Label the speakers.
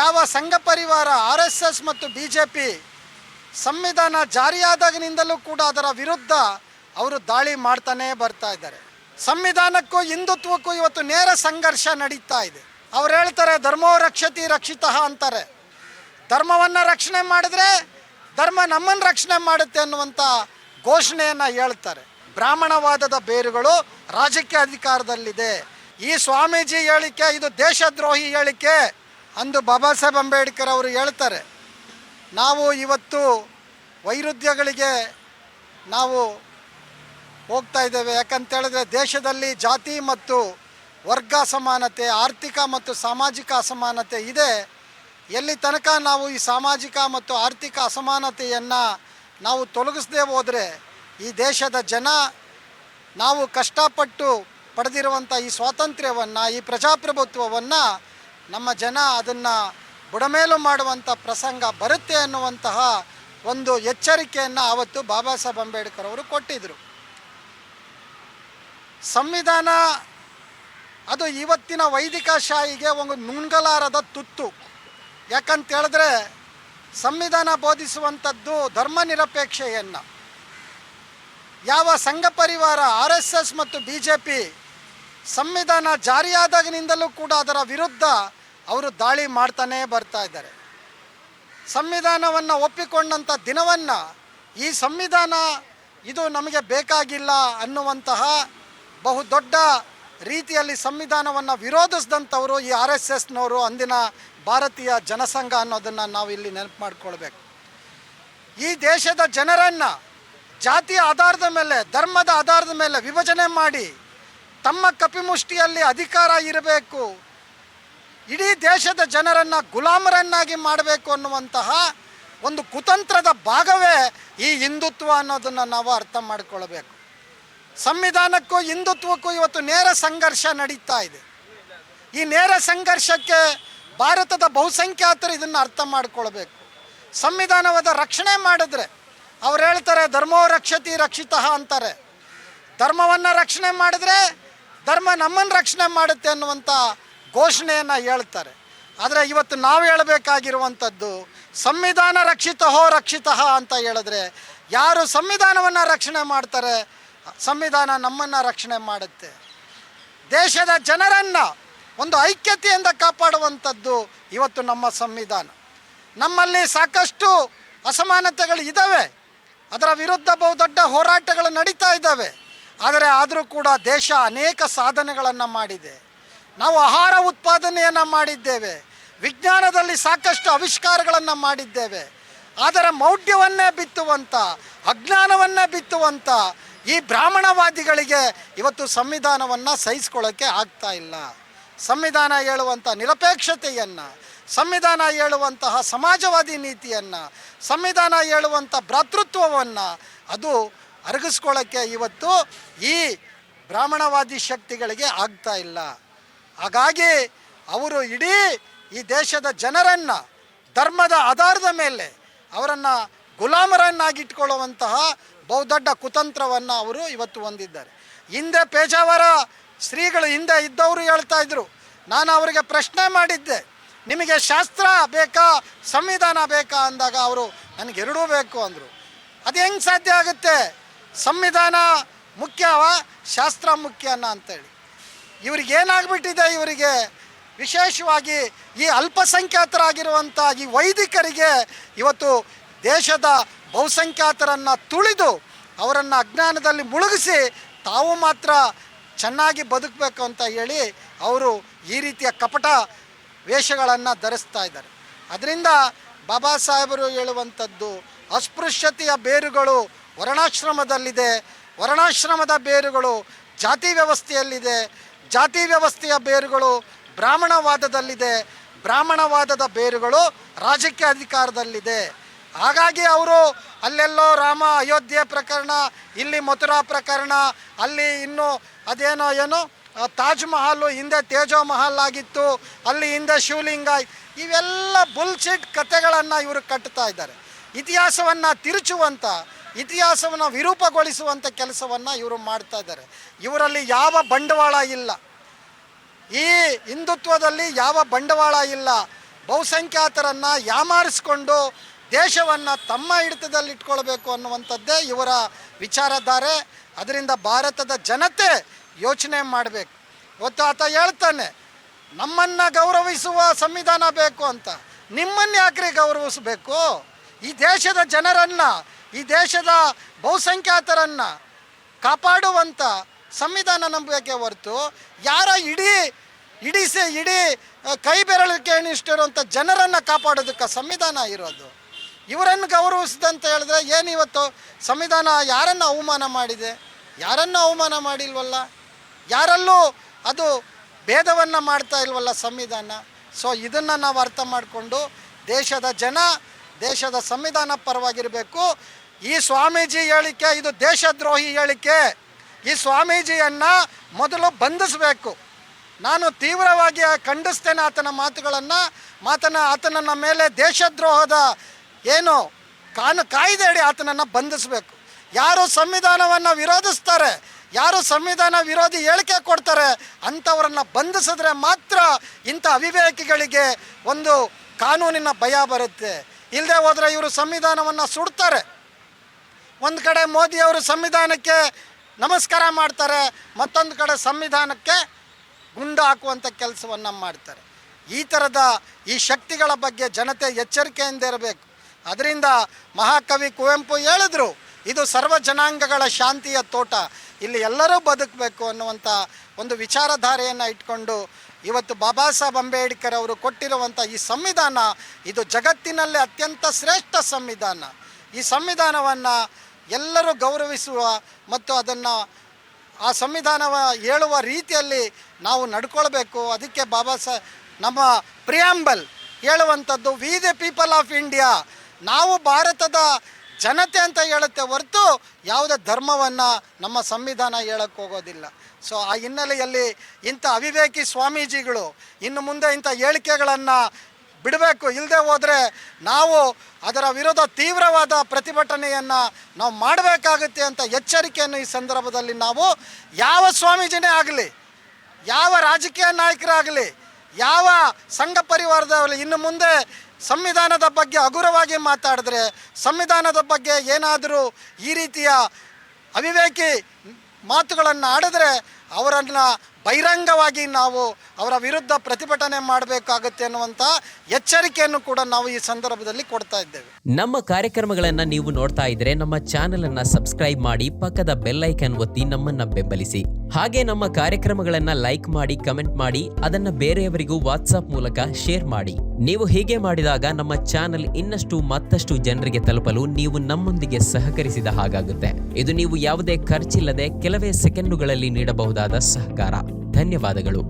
Speaker 1: ಯಾವ Sangh Parivar, R S S ಮತ್ತು B J P ಸಂವಿಧಾನ ಜಾರಿಯಾದಾಗಿನಿಂದಲೂ ಕೂಡ ಅದರ ವಿರುದ್ಧ ಅವರು ದಾಳಿ ಮಾಡ್ತಾನೇ ಬರ್ತಾ ಇದ್ದಾರೆ. ಸಂವಿಧಾನಕ್ಕೂ, ಹಿಂದುತ್ವಕ್ಕೂ ಇವತ್ತು ನೇರ ಸಂಘರ್ಷ ನಡೀತಾ ಇದೆ. ಅವ್ರು ಹೇಳ್ತಾರೆ, ಧರ್ಮೋ ರಕ್ಷತಿ ರಕ್ಷಿತಃ ಅಂತಾರೆ. ಧರ್ಮವನ್ನು ರಕ್ಷಣೆ ಮಾಡಿದ್ರೆ ಧರ್ಮ ನಮ್ಮನ್ನು ರಕ್ಷಣೆ ಮಾಡುತ್ತೆ ಅನ್ನುವಂಥ ಘೋಷಣೆಯನ್ನು ಹೇಳ್ತಾರೆ. ಬ್ರಾಹ್ಮಣವಾದದ ಬೇರುಗಳು ರಾಜಕೀಯ ಅಧಿಕಾರದಲ್ಲಿದೆ. ಈ ಸ್ವಾಮೀಜಿ ಹೇಳಿಕೆ, ಇದು ದೇಶದ್ರೋಹಿ ಹೇಳಿಕೆ ಅಂದು ಬಾಬಾ ಸಾಹೇಬ್ ಅಂಬೇಡ್ಕರ್ ಅವರು ಹೇಳ್ತಾರೆ, ನಾವು ಇವತ್ತು ವೈರುಧ್ಯಗಳಿಗೆ ನಾವು ಹೋಗ್ತಾ ಇದ್ದೇವೆ. ಯಾಕಂತೇಳಿದ್ರೆ ದೇಶದಲ್ಲಿ ಜಾತಿ ಮತ್ತು ವರ್ಗ ಅಸಮಾನತೆ, ಆರ್ಥಿಕ ಮತ್ತು ಸಾಮಾಜಿಕ ಅಸಮಾನತೆ ಇದೆ. ಎಲ್ಲಿ ತನಕ ನಾವು ಈ ಸಾಮಾಜಿಕ ಮತ್ತು ಆರ್ಥಿಕ ಅಸಮಾನತೆಯನ್ನು ನಾವು ತೊಲಗಿಸದೆ ಹೋದರೆ ಈ ದೇಶದ ಜನ ನಾವು ಕಷ್ಟಪಟ್ಟು ಪಡೆದಿರುವಂಥ ಈ ಸ್ವಾತಂತ್ರ್ಯವನ್ನು, ಈ ಪ್ರಜಾಪ್ರಭುತ್ವವನ್ನು ನಮ್ಮ ಜನ ಅದನ್ನು ಬುಡಮೇಲು ಮಾಡುವಂಥ ಪ್ರಸಂಗ ಬರುತ್ತೆ ಅನ್ನುವಂತಹ ಒಂದು ಎಚ್ಚರಿಕೆಯನ್ನು ಆವತ್ತು ಬಾಬಾ ಸಾಹೇಬ್ ಅಂಬೇಡ್ಕರ್ ಅವರು ಕೊಟ್ಟಿದ್ದರು ಸಂವಿಧಾನ ಅದು ಇವತ್ತಿನ ವೈದಿಕ ಶಾಹಿಗೆ ಒಂದು ನುಂಗಲಾರದ ತುತ್ತು. ಯಾಕಂತ ಹೇಳಿದ್ರೆ ಸಂವಿಧಾನ ಬೋಧಿಸುವಂಥದ್ದು ಧರ್ಮ ನಿರಪೇಕ್ಷೆಯನ್ನು. ಯಾವ Sangh Parivar, R S S ಮತ್ತು ಬಿ ಜೆ ಪಿ ಸಂವಿಧಾನ ಜಾರಿಯಾದಾಗಿನಿಂದಲೂ ಕೂಡ ಅದರ ವಿರುದ್ಧ ಅವರು ದಾಳಿ ಮಾಡ್ತಾನೇ ಬರ್ತಾ ಇದ್ದಾರೆ. ಸಂವಿಧಾನವನ್ನು ಒಪ್ಪಿಕೊಂಡಂಥ ದಿನವನ್ನು ಈ ಸಂವಿಧಾನ ಇದು ನಮಗೆ ಬೇಕಾಗಿಲ್ಲ ಅನ್ನುವಂತಹ ಬಹುದೊಡ್ಡ ರೀತಿಯಲ್ಲಿ ಸಂವಿಧಾನವನ್ನು ವಿರೋಧಿಸಿದಂಥವರು ಈ ಆರ್ ಎಸ್ ಎಸ್ನವರು ಅಂದಿನ ಭಾರತೀಯ ಜನಸಂಘ ಅನ್ನೋದನ್ನು ನಾವು ಇಲ್ಲಿ ನೆನಪು ಮಾಡಿಕೊಳ್ಬೇಕು. ಈ ದೇಶದ ಜನರನ್ನು ಜಾತಿಯ ಆಧಾರದ ಮೇಲೆ, ಧರ್ಮದ ಆಧಾರದ ಮೇಲೆ ವಿಭಜನೆ ಮಾಡಿ ತಮ್ಮ ಕಪಿಮುಷ್ಟಿಯಲ್ಲಿ ಅಧಿಕಾರ ಇರಬೇಕು ಇಡೀ ದೇಶದ ಜನರನ್ನು ಗುಲಾಮರನ್ನಾಗಿ ಮಾಡಬೇಕು ಅನ್ನುವಂತಹ ಒಂದು ಕುತಂತ್ರದ ಭಾಗವೇ ಈ ಹಿಂದುತ್ವ ಅನ್ನೋದನ್ನು ನಾವು ಅರ್ಥ ಮಾಡಿಕೊಳ್ಬೇಕು. ಸಂವಿಧಾನಕ್ಕೂ ಹಿಂದುತ್ವಕ್ಕೂ ಇವತ್ತು ನೇರ ಸಂಘರ್ಷ ನಡೀತಾ ಇದೆ. ಈ ನೇರ ಸಂಘರ್ಷಕ್ಕೆ ಭಾರತದ ಬಹುಸಂಖ್ಯಾತರು ಇದನ್ನು ಅರ್ಥ ಮಾಡಿಕೊಳ್ಬೇಕು. ಸಂವಿಧಾನವಾದ ರಕ್ಷಣೆ ಮಾಡಿದ್ರೆ ಅವ್ರು ಹೇಳ್ತಾರೆ ಧರ್ಮೋ ರಕ್ಷತಿ ರಕ್ಷಿತಃ ಅಂತಾರೆ. ಧರ್ಮವನ್ನು ರಕ್ಷಣೆ ಮಾಡಿದ್ರೆ ಧರ್ಮ ನಮ್ಮನ್ನು ರಕ್ಷಣೆ ಮಾಡುತ್ತೆ ಅನ್ನುವಂಥ ಘೋಷಣೆಯನ್ನು ಹೇಳ್ತಾರೆ. ಆದರೆ ಇವತ್ತು ನಾವು ಹೇಳಬೇಕಾಗಿರುವಂಥದ್ದು, ಸಂವಿಧಾನ ರಕ್ಷಿತ ಹೋ ರಕ್ಷಿತ ಅಂತ ಹೇಳಿದ್ರೆ ಯಾರು ಸಂವಿಧಾನವನ್ನು ರಕ್ಷಣೆ ಮಾಡ್ತಾರೆ, ಸಂವಿಧಾನ ನಮ್ಮನ್ನು ರಕ್ಷಣೆ ಮಾಡುತ್ತೆ. ದೇಶದ ಜನರನ್ನು ಒಂದು ಐಕ್ಯತೆಯಿಂದ ಕಾಪಾಡುವಂಥದ್ದು ಇವತ್ತು ನಮ್ಮ ಸಂವಿಧಾನ. ನಮ್ಮಲ್ಲಿ ಸಾಕಷ್ಟು ಅಸಮಾನತೆಗಳು ಇದ್ದಾವೆ ಅದರ ವಿರುದ್ಧ ಬಹುದೊಡ್ಡ ಹೋರಾಟಗಳು ನಡೀತಾ ಇದ್ದಾವೆ ಆದರೆ ಆದರೂ ಕೂಡ ದೇಶ ಅನೇಕ ಸಾಧನೆಗಳನ್ನು ಮಾಡಿದೆ. ನಾವು ಆಹಾರ ಉತ್ಪಾದನೆಯನ್ನು ಮಾಡಿದ್ದೇವೆ. ವಿಜ್ಞಾನದಲ್ಲಿ ಸಾಕಷ್ಟು ಆವಿಷ್ಕಾರಗಳನ್ನು ಮಾಡಿದ್ದೇವೆ. ಅದರ ಮೌಢ್ಯವನ್ನೇ ಬಿತ್ತುವಂಥ ಅಜ್ಞಾನವನ್ನೇ ಬಿತ್ತುವಂಥ ಈ ಬ್ರಾಹ್ಮಣವಾದಿಗಳಿಗೆ ಇವತ್ತು ಸಂವಿಧಾನವನ್ನು ಸಹಿಸ್ಕೊಳ್ಳೋಕ್ಕೆ ಆಗ್ತಾ ಇಲ್ಲ. ಸಂವಿಧಾನ ಹೇಳುವಂಥ ನಿರಪೇಕ್ಷತೆಯನ್ನು, ಸಂವಿಧಾನ ಹೇಳುವಂತಹ ಸಮಾಜವಾದಿ ನೀತಿಯನ್ನು, ಸಂವಿಧಾನ ಹೇಳುವಂಥ ಭ್ರಾತೃತ್ವವನ್ನು ಅದು ಅರಗಿಸ್ಕೊಳ್ಳೋಕ್ಕೆ ಇವತ್ತು ಈ ಬ್ರಾಹ್ಮಣವಾದಿ ಶಕ್ತಿಗಳಿಗೆ ಆಗ್ತಾ ಇಲ್ಲ. ಹಾಗಾಗಿ ಅವರು ಇಡೀ ಈ ದೇಶದ ಜನರನ್ನು, ಧರ್ಮದ ಆಧಾರದ ಮೇಲೆ ಅವರನ್ನು ಗುಲಾಮರನ್ನಾಗಿಟ್ಕೊಳ್ಳುವಂತಹ ಬಹುದೊಡ್ಡ ಕುತಂತ್ರವನ್ನು ಅವರು ಇವತ್ತು ಹೊಂದಿದ್ದಾರೆ. ಹಿಂದೆ ಪೇಜಾವರ ಶ್ರೀಗಳು ಹಿಂದೆ ಇದ್ದವರು ಹೇಳ್ತಾ ಇದ್ರು, ನಾನು ಅವರಿಗೆ ಪ್ರಶ್ನೆ ಮಾಡಿದ್ದೆ, ನಿಮಗೆ ಶಾಸ್ತ್ರ ಬೇಕಾ, ಸಂವಿಧಾನ ಬೇಕಾ? ಅಂದಾಗ ಅವರು, ನನಗೆ ಎರಡೂ ಬೇಕು ಅಂದರು. ಅದು ಹೆಂಗೆ ಸಾಧ್ಯ ಆಗುತ್ತೆ? ಸಂವಿಧಾನ ಮುಖ್ಯವ, ಶಾಸ್ತ್ರ ಮುಖ್ಯನ ಅಂತೇಳಿ. ಇವ್ರಿಗೆ ಏನಾಗ್ಬಿಟ್ಟಿದೆ ಇವರಿಗೆ? ವಿಶೇಷವಾಗಿ ಈ ಅಲ್ಪಸಂಖ್ಯಾತರಾಗಿರುವಂಥ ಈ ವೈದಿಕರಿಗೆ ಇವತ್ತು ದೇಶದ ಬಹುಸಂಖ್ಯಾತರನ್ನು ತುಳಿದು ಅವರನ್ನು ಅಜ್ಞಾನದಲ್ಲಿ ಮುಳುಗಿಸಿ ತಾವು ಮಾತ್ರ ಚೆನ್ನಾಗಿ ಬದುಕಬೇಕು ಅಂತ ಹೇಳಿ ಅವರು ಈ ರೀತಿಯ ಕಪಟ ವೇಷಗಳನ್ನು ಧರಿಸ್ತಾ ಇದ್ದಾರೆ. ಅದರಿಂದ ಬಾಬಾ ಸಾಹೇಬರು ಹೇಳುವಂಥದ್ದು, ಅಸ್ಪೃಶ್ಯತೆಯ ಬೇರುಗಳು ವರ್ಣಾಶ್ರಮದಲ್ಲಿದೆ, ವರ್ಣಾಶ್ರಮದ ಬೇರುಗಳು ಜಾತಿ ವ್ಯವಸ್ಥೆಯಲ್ಲಿದೆ ಜಾತಿ ವ್ಯವಸ್ಥೆಯ ಬೇರುಗಳು ಬ್ರಾಹ್ಮಣವಾದದಲ್ಲಿದೆ. ಬ್ರಾಹ್ಮಣವಾದದ ಬೇರುಗಳು ರಾಜಕೀಯ ಅಧಿಕಾರದಲ್ಲಿದೆ. ಹಾಗಾಗಿ ಅವರು ಅಲ್ಲೆಲ್ಲೋ ರಾಮ ಅಯೋಧ್ಯೆ ಪ್ರಕರಣ, ಇಲ್ಲಿ ಮಥುರಾ ಪ್ರಕರಣ, ಅಲ್ಲಿ ಇನ್ನು ಅದೇನೋ ಏನು ತಾಜ್ ಮಹಲ್ ಹಿಂದೆ ತೇಜೋ ಮಹಲ್ ಆಗಿತ್ತು, ಅಲ್ಲಿ ಹಿಂದೆ ಶಿವಲಿಂಗ ಇವೆಲ್ಲ ಬುಲ್ಶಿಟ್ ಕಥೆಗಳನ್ನು ಇವರು ಕಟ್ತಾ ಇದ್ದಾರೆ. ಇತಿಹಾಸವನ್ನು ತಿರುಚುವಂಥ ಇತಿಹಾಸವನ್ನು ವಿರೂಪಗೊಳಿಸುವಂಥ ಕೆಲಸವನ್ನು ಇವರು ಮಾಡ್ತಾ ಇದ್ದಾರೆ. ಇವರಲ್ಲಿ ಯಾವ ಬಂಡವಾಳ ಇಲ್ಲ. ಈ ಹಿಂದುತ್ವದಲ್ಲಿ ಯಾವ ಬಂಡವಾಳ ಇಲ್ಲ. ಬಹುಸಂಖ್ಯಾತರನ್ನು ಯಾಮಾರಿಸ್ಕೊಂಡು ದೇಶವನ್ನು ತಮ್ಮ ಹಿಡಿತದಲ್ಲಿ ಇಟ್ಕೊಳ್ಬೇಕು ಅನ್ನುವಂಥದ್ದೇ ಇವರ ವಿಚಾರಧಾರೆ. ಅದರಿಂದ ಭಾರತದ ಜನತೆ ಯೋಚನೆ ಮಾಡಬೇಕು. ಇವತ್ತು ಆತ ಹೇಳ್ತಾನೆ, ನಮ್ಮನ್ನು ಗೌರವಿಸುವ ಸಂವಿಧಾನ ಬೇಕು ಅಂತ. ನಿಮ್ಮನ್ನು ಯಾಕ್ರಿ ಗೌರವಿಸಬೇಕು? ಈ ದೇಶದ ಜನರನ್ನು ಈ ದೇಶದ ಬಹುಸಂಖ್ಯಾತರನ್ನು ಕಾಪಾಡುವಂಥ ಸಂವಿಧಾನ ನಂಬಿಕೆ ಹೊರತು ಯಾರ ಇಡೀ ಇಡೀ ಸೆ, ಇಡೀ ಕೈ ಬೆರಳಿಕೆ ಎಣಿಷ್ಟಿರುವಂಥ ಜನರನ್ನು ಕಾಪಾಡೋದಕ್ಕೆ ಸಂವಿಧಾನ ಇರೋದು. ಇವರನ್ನು ಗೌರವಿಸಿದಂತ ಹೇಳಿದ್ರೆ ಏನು ಇವತ್ತು ಸಂವಿಧಾನ ಯಾರನ್ನು ಅವಮಾನ ಮಾಡಿದೆ? ಯಾರನ್ನು ಅವಮಾನ ಮಾಡಿಲ್ವಲ್ಲ? ಯಾರಲ್ಲೂ ಅದು ಭೇದವನ್ನು ಮಾಡ್ತಾ ಇಲ್ವಲ್ಲ ಸಂವಿಧಾನ? ಸೊ ಇದನ್ನು ನಾವು ಅರ್ಥ ಮಾಡಿಕೊಂಡು ದೇಶದ ಜನ ದೇಶದ ಸಂವಿಧಾನ ಪರವಾಗಿರಬೇಕು. ಈ ಸ್ವಾಮೀಜಿ ಹೇಳಿಕೆ, ಇದು ದೇಶದ್ರೋಹಿ ಹೇಳಿಕೆ. ಈ ಸ್ವಾಮೀಜಿಯನ್ನು ಮೊದಲು ಬಂಧಿಸಬೇಕು. ನಾನು ತೀವ್ರವಾಗಿ ಖಂಡಿಸ್ತೇನೆ ಆತನ ಮಾತುಗಳನ್ನು. ಮಾತನ ಆತನನ್ನ ಮೇಲೆ ದೇಶದ್ರೋಹದ ಏನು ಕಾನು ಕಾಯ್ದೆಯಡಿ ಆತನನ್ನು ಬಂಧಿಸಬೇಕು. ಯಾರು ಸಂವಿಧಾನವನ್ನು ವಿರೋಧಿಸ್ತಾರೆ, ಯಾರು ಸಂವಿಧಾನ ವಿರೋಧಿ ಹೇಳಿಕೆ ಕೊಡ್ತಾರೆ ಅಂಥವರನ್ನು ಬಂಧಿಸಿದ್ರೆ ಮಾತ್ರ ಇಂಥ ಅವಿವೇಕಿಗಳಿಗೆ ಒಂದು ಕಾನೂನಿನ ಭಯ ಬರುತ್ತೆ. ಇಲ್ಲದೆ ಹೋದರೆ ಇವರು ಸಂವಿಧಾನವನ್ನು ಸುಡ್ತಾರೆ. ಒಂದು ಕಡೆ ಮೋದಿಯವರು ಸಂವಿಧಾನಕ್ಕೆ ನಮಸ್ಕಾರ ಮಾಡ್ತಾರೆ, ಮತ್ತೊಂದು ಕಡೆ ಸಂವಿಧಾನಕ್ಕೆ ಗುಂಡು ಹಾಕುವಂಥ ಕೆಲಸವನ್ನು ಮಾಡ್ತಾರೆ. ಈ ಥರದ ಈ ಶಕ್ತಿಗಳ ಬಗ್ಗೆ ಜನತೆ ಎಚ್ಚರಿಕೆಯಿಂದ ಇರಬೇಕು. ಅದರಿಂದ ಮಹಾಕವಿ ಕುವೆಂಪು ಹೇಳಿದ್ರು, ಇದು ಸರ್ವ ಜನಾಂಗಗಳ ಶಾಂತಿಯ ತೋಟ, ಇಲ್ಲಿ ಎಲ್ಲರೂ ಬದುಕಬೇಕು ಅನ್ನುವಂಥ ಒಂದು ವಿಚಾರಧಾರೆಯನ್ನು ಇಟ್ಕೊಂಡು ಇವತ್ತು ಬಾಬಾ ಸಾಹೇಬ್ ಅಂಬೇಡ್ಕರ್ ಅವರು ಕೊಟ್ಟಿರುವಂಥ ಈ ಸಂವಿಧಾನ, ಇದು ಜಗತ್ತಿನಲ್ಲೇ ಅತ್ಯಂತ ಶ್ರೇಷ್ಠ ಸಂವಿಧಾನ. ಈ ಸಂವಿಧಾನವನ್ನು ಎಲ್ಲರೂ ಗೌರವಿಸುವ ಮತ್ತು ಅದನ್ನು ಆ ಸಂವಿಧಾನವ ಹೇಳುವ ರೀತಿಯಲ್ಲಿ ನಾವು ನಡ್ಕೊಳ್ಬೇಕು. ಅದಕ್ಕೆ ಬಾಬಾ ಸಾ, ನಮ್ಮ ಪ್ರಿಯಾಂಬಲ್ ಹೇಳುವಂಥದ್ದು we the people of India ನಾವು ಭಾರತದ ಜನತೆ ಅಂತ ಹೇಳುತ್ತೆ ಹೊರತು ಯಾವುದೇ ಧರ್ಮವನ್ನು ನಮ್ಮ ಸಂವಿಧಾನ ಹೇಳಕ್ಕೆ ಹೋಗೋದಿಲ್ಲ. ಸೊ ಆ ಹಿನ್ನೆಲೆಯಲ್ಲಿ ಇಂಥ ಅವಿವೇಕಿ ಸ್ವಾಮೀಜಿಗಳು ಇನ್ನು ಮುಂದೆ ಇಂಥ ಹೇಳಿಕೆಗಳನ್ನು ಬಿಡಬೇಕು. ಇಲ್ಲದೆ ಹೋದರೆ ನಾವು ಅದರ ವಿರುದ್ಧ ತೀವ್ರವಾದ ಪ್ರತಿಭಟನೆಯನ್ನು ನಾವು ಮಾಡಬೇಕಾಗುತ್ತೆ ಅಂತ ಎಚ್ಚರಿಕೆಯನ್ನು ಈ ಸಂದರ್ಭದಲ್ಲಿ ನಾವು ಯಾವ ಸ್ವಾಮೀಜಿನೇ ಆಗಲಿ, ಯಾವ ರಾಜಕೀಯ ನಾಯಕರಾಗಲಿ, ಯಾವ ಸಂಘ ಪರಿವಾರದವರಲ್ಲಿ ಇನ್ನು ಮುಂದೆ ಸಂವಿಧಾನದ ಬಗ್ಗೆ ಹಗುರವಾಗಿ ಮಾತಾಡಿದ್ರೆ ಸಂವಿಧಾನದ ಬಗ್ಗೆ ಏನಾದರೂ ಈ ರೀತಿಯ ಅವಿವೇಕಿ ಮಾತುಗಳನ್ನು ಆಡಿದ್ರೆ ಅವರನ್ನು ಬಹಿರಂಗವಾಗಿ ನಾವು ಅವರ ವಿರುದ್ಧ ಪ್ರತಿಭಟನೆ ಮಾಡಬೇಕಾಗುತ್ತೆ ಅನ್ನುವಂಥ ಎಚ್ಚರಿಕೆಯನ್ನು ಕೂಡ ನಾವು ಈ ಸಂದರ್ಭದಲ್ಲಿ ಕೊಡ್ತಾ ಇದ್ದೇವೆ.
Speaker 2: ನಮ್ಮ ಕಾರ್ಯಕ್ರಮಗಳನ್ನು ನೀವು ನೋಡ್ತಾ ಇದ್ರೆ ನಮ್ಮ ಚಾನೆಲ್ ಅನ್ನ ಸಬ್ಸ್ಕ್ರೈಬ್ ಮಾಡಿ ಪಕ್ಕದ ಬೆಲ್ ಐಕನ್ ಒತ್ತಿ ನಮ್ಮನ್ನ ಬೆಂಬಲಿಸಿ. ಹಾಗೆ ನಮ್ಮ ಕಾರ್ಯಕ್ರಮಗಳನ್ನ ಲೈಕ್ ಮಾಡಿ, ಕಮೆಂಟ್ ಮಾಡಿ, ಅದನ್ನ ಬೇರೆಯವರಿಗೂ ವಾಟ್ಸಾಪ್ ಮೂಲಕ ಶೇರ್ ಮಾಡಿ. ನೀವು ಹೀಗೆ ಮಾಡಿದಾಗ ನಮ್ಮ ಚಾನೆಲ್ ಇನ್ನಷ್ಟು ಮತ್ತಷ್ಟು ಜನರಿಗೆ ತಲುಪಲು ನೀವು ನಮ್ಮೊಂದಿಗೆ ಸಹಕರಿಸಿದ ಹಾಗಾಗುತ್ತೆ. ಇದು ನೀವು ಯಾವುದೇ ಖರ್ಚಿಲ್ಲದೆ ಕೆಲವೇ ಸೆಕೆಂಡುಗಳಲ್ಲಿ ಸಹಕಾರ. ಧನ್ಯವಾದಗಳು.